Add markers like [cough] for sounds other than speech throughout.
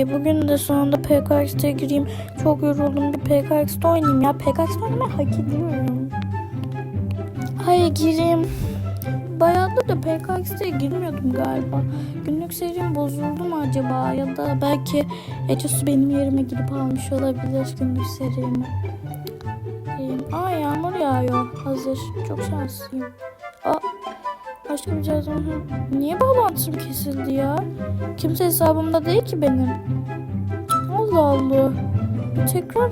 Ay bugün de sonunda PKX'de gireyim. Çok yoruldum bir PKX'de oynayayım ya. PKX'de oynamayı hak ediyorum. Ay gireyim. Bayağıdır da PKX'de girmiyordum galiba. Günlük serim bozuldu mu acaba? Ya da belki Ecesu benim yerime gidip almış olabilir günlük serimi. Aa yağmur yağıyor. Hazır. Çok şanslıyım. Aa, başka bir cihazım. Hı. Niye bağlantım kesildi ya? Kimse hesabımda değil ki benim. Allah Allah. Tekrar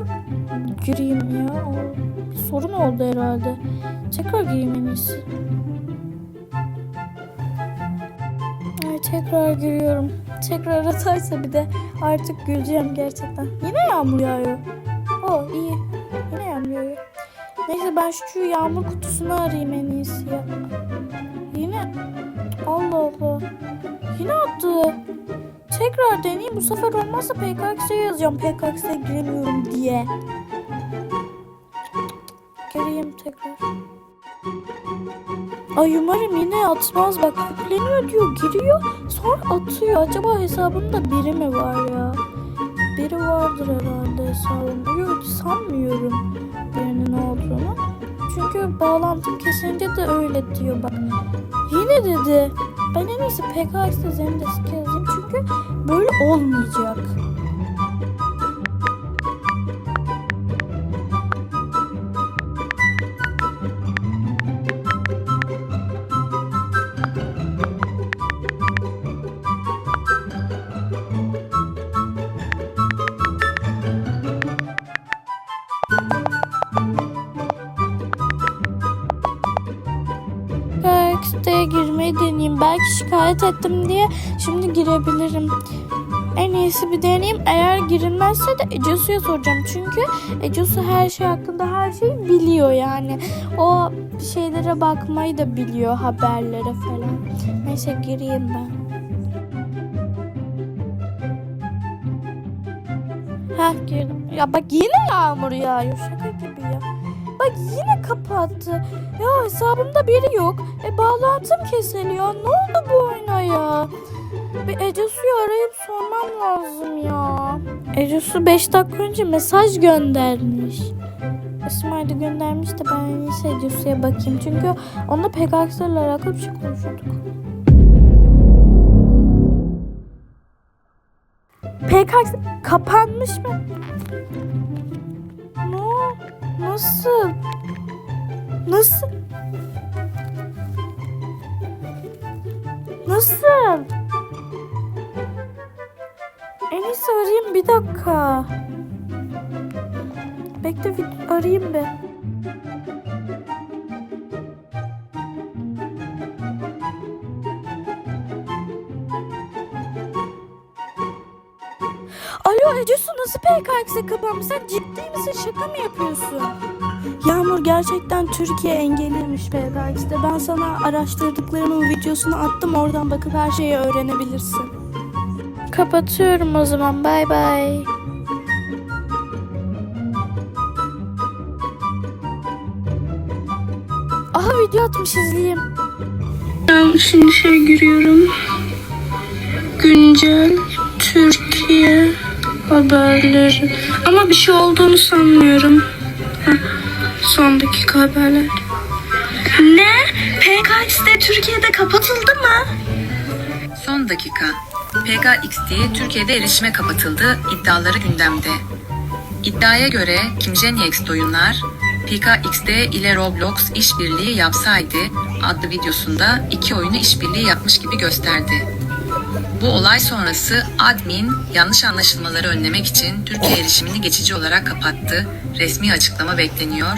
gireyim ya. Bir sorun oldu herhalde. Tekrar gireyim en iyisi. Ay tekrar giriyorum. Tekrar atarsa bir de artık güleceğim gerçekten. Yine yağmur yağıyor. O iyi. Yine yağmur yağıyor. Neyse ben şu yağmur kutusunu arayayım en iyisi ya. Allah. Yine attı. Tekrar deneyeyim. Bu sefer olmazsa PKX'e yazacağım. PKX'e giremiyorum diye. Gireyim tekrar. Ay umarım yine atmaz. Bak yükleniyor diyor. Giriyor. Sonra atıyor. Acaba hesabında biri mi var ya? Biri vardır herhalde hesabımda. Yok sanmıyorum birinin olduğunu. Çünkü bağlantım kesince de öyle diyor bak. Yine dedi. Ben en iyisi PKX'de Zendesk yazayım çünkü böyle olmayacak. Şikayet ettim diye şimdi girebilirim. En iyisi bir deneyeyim. Eğer girilmezse de Ecesu'ya soracağım. Çünkü Ecesu her şey hakkında her şeyi biliyor yani. O şeylere bakmayı da biliyor haberlere falan. Neyse gireyim ben. Heh girdim. Ya bak yine yağmur yağıyor. Şaka gibi ya. Bak yine kapattı. Ya hesabımda biri yok. E bağlantım kesiliyor. Ne oldu bu oyuna ya? Bir Ecesu'yu arayıp sormam lazım ya. Ecesu 5 dakika önce mesaj göndermiş. İsmail de göndermiş de ben en iyisi Ecesu'ya bakayım. Çünkü onunla PKX'lerle alakalı bir şey konuşuyorduk. PKX kapanmış mı? Nasıl? Nasıl? Nasıl? En iyisi arayayım bir dakika. Bekle arayayım bir. Alo Ecesu nasıl PKX'e kapanmış? Sen ciddi misin? Şaka mı yapıyorsun? Yağmur gerçekten Türkiye engeliymiş PKX'de. Ben sana araştırdıklarımın videosunu attım. Oradan bakıp her şeyi öğrenebilirsin. Kapatıyorum o zaman. Bay bay. Aha video atmış izleyeyim. Ben şimdi şey giriyorum. Güncel Türkiye haberleri. Ama bir şey olduğunu sanmıyorum. Son dakika haberler. Ne? PKX'de Türkiye'de kapatıldı mı? Son dakika. PKXD Türkiye'de erişime kapatıldı iddiaları gündemde. İddiaya göre Kim Jenix oyunlar PKXD ile Roblox işbirliği yapsaydı adlı videosunda iki oyunu işbirliği yapmış gibi gösterdi. Bu olay sonrası admin yanlış anlaşılmaları önlemek için Türkiye erişimini geçici olarak kapattı. Resmi açıklama bekleniyor.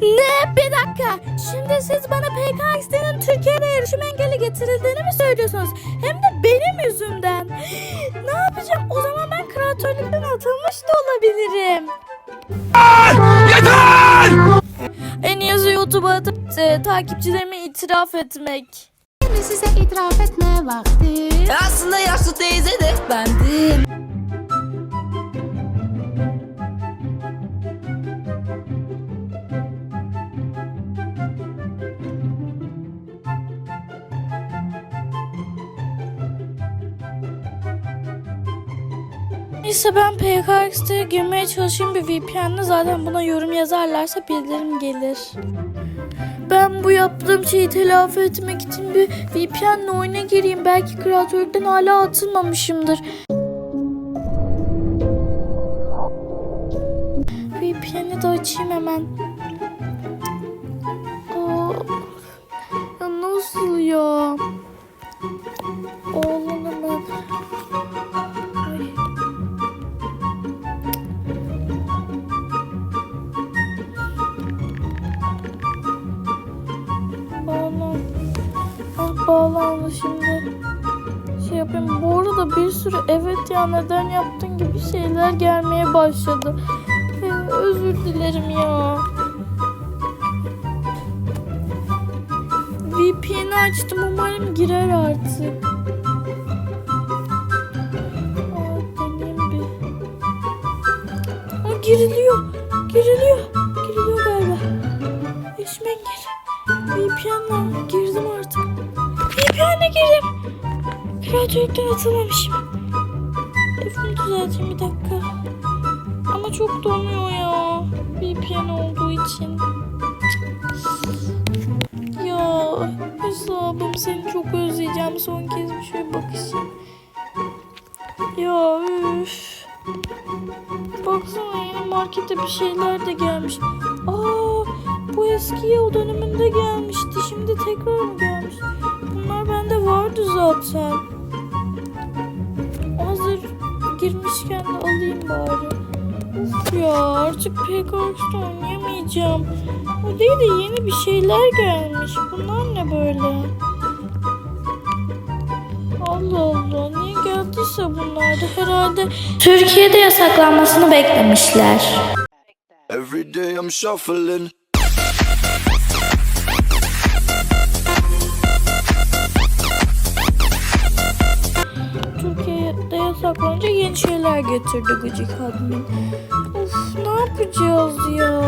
Ne? Bir dakika. Şimdi siz bana PKX'nin Türkiye'de erişim engeli getirildiğini mi söylüyorsunuz? Hem de benim yüzümden. [gasps] Ne yapacağım? O zaman ben kreatörlükten atılmış da olabilirim. Yeter! En iyisi YouTube'a atıp e, takipçilerime itiraf etmek. Şimdi size itiraf etme vakti. Aslında yaşlı teyze de bendim. Neyse ben PKX'de girmeye çalışayım bir VPN'le zaten buna yorum yazarlarsa bildirim gelir. Ben bu yaptığım şeyi telafi etmek için bir VPN'le oyuna gireyim. Belki kreatörlükten hala atılmamışımdır. VPN'i de açayım hemen. Bağlandı şimdi. Şey yapayım. Bu arada bir sürü evet ya neden yaptın gibi şeyler gelmeye başladı. Ee, özür dilerim ya. VPN'i açtım umarım girer artık. Aa, giriliyor. Giriliyor. Giriliyor galiba. Eşmen gir. VPN'le artık. VPN'le girdim. Kreatörlükten atılmamışım. Telefonu düzelteyim bir dakika. Ama çok donuyor ya. VPN olduğu için. Ya hesabım seni çok özleyeceğim. Son kez bir şöyle bakışayım. Ya üf. Baksana yeni markete bir şeyler de gelmiş. Aa bu eski yıl döneminde gelmişti. Şimdi tekrar mı gelmiş? Zaten. Hazır girmişken de alayım bari. Uf ya artık PKX'de oynayamayacağım. O değil de yeni bir şeyler gelmiş. Bunlar ne böyle? Allah Allah niye geldiyse bunlar da herhalde Türkiye'de yasaklanmasını beklemişler. Every day I'm shuffling. Şeyler getirdi gıcık admin. Of ne yapacağız ya?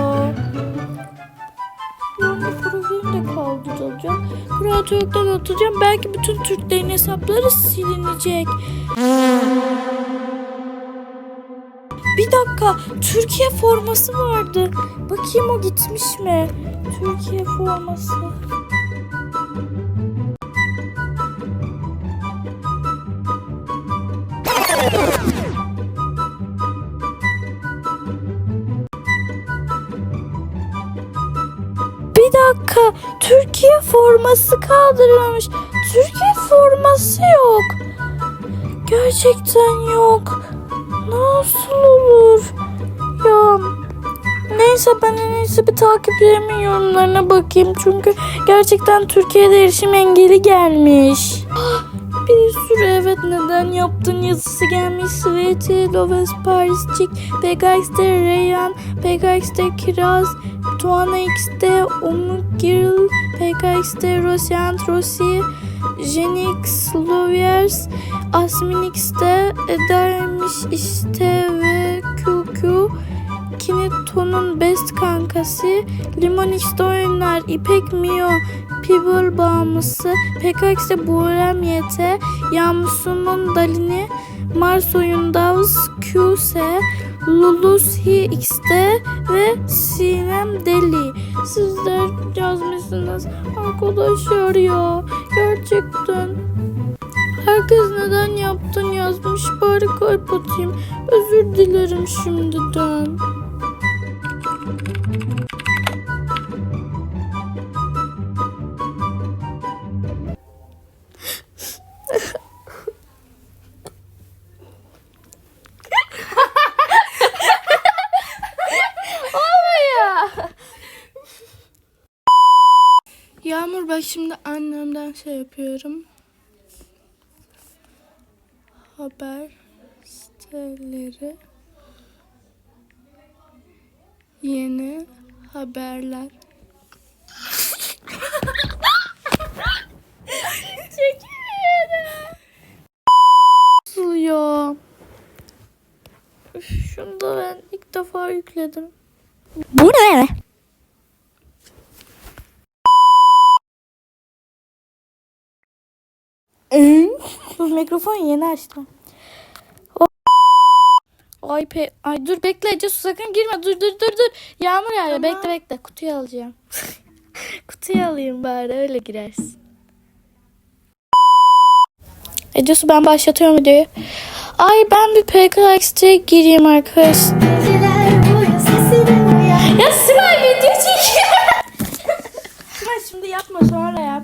Yani profilimi de kaldıracağım. Kreatörlükten atacağım. Belki bütün Türklerin hesapları silinecek. Bir dakika. Türkiye forması vardı. Bakayım o gitmiş mi? Türkiye forması. Dakika. Türkiye forması kaldırılmış. Türkiye forması yok. Gerçekten yok. Nasıl olur? Ya neyse ben en iyisi bir takipçilerimin yorumlarına bakayım. Çünkü gerçekten Türkiye'de erişim engeli gelmiş. Bir sürü evet neden yaptın yazısı gelmiş. Sveti, Loves, Parisçik, PKX'de Reyhan, PKX'de Kiraz, Tuana X'de Umut Girl, PKX'de Rosyan Rossi, Jenix Loviers, Asmin X'de Eda'ymış işte ve QQ, Kineto'nun best kankası, Limon X'de oynar, İpek Mio, Pebble bağımlısı, PKX'de Buğrem YT, Yamsu'nun Dalini, Mars oyundavs QS, Lulus X'de ve Sinem Deli. Sizler yazmışsınız arkadaşlar ya. Gerçekten. Herkes neden yaptın yazmış. Bari kalp atayım. Özür dilerim şimdiden. Şimdi annemden şey yapıyorum. Haber siteleri yeni haberler. Çekemiyorum. Nasıl ya? Üf, şunu da ben ilk defa yükledim. Bu ne? musunuz? Mikrofon yeni açtım. Ay, pe Ay dur bekle Cesu sakın girme. Dur dur dur dur. Yağmur yağıyor. Tamam. Bekle bekle. Kutuyu alacağım. [laughs] Kutuyu alayım bari öyle girersin. E Cesu ben başlatıyorum videoyu. Ay ben bir PKX'e gireyim arkadaşlar. ya Sibel video çekiyor. [laughs] Sibel şimdi yapma sonra yap.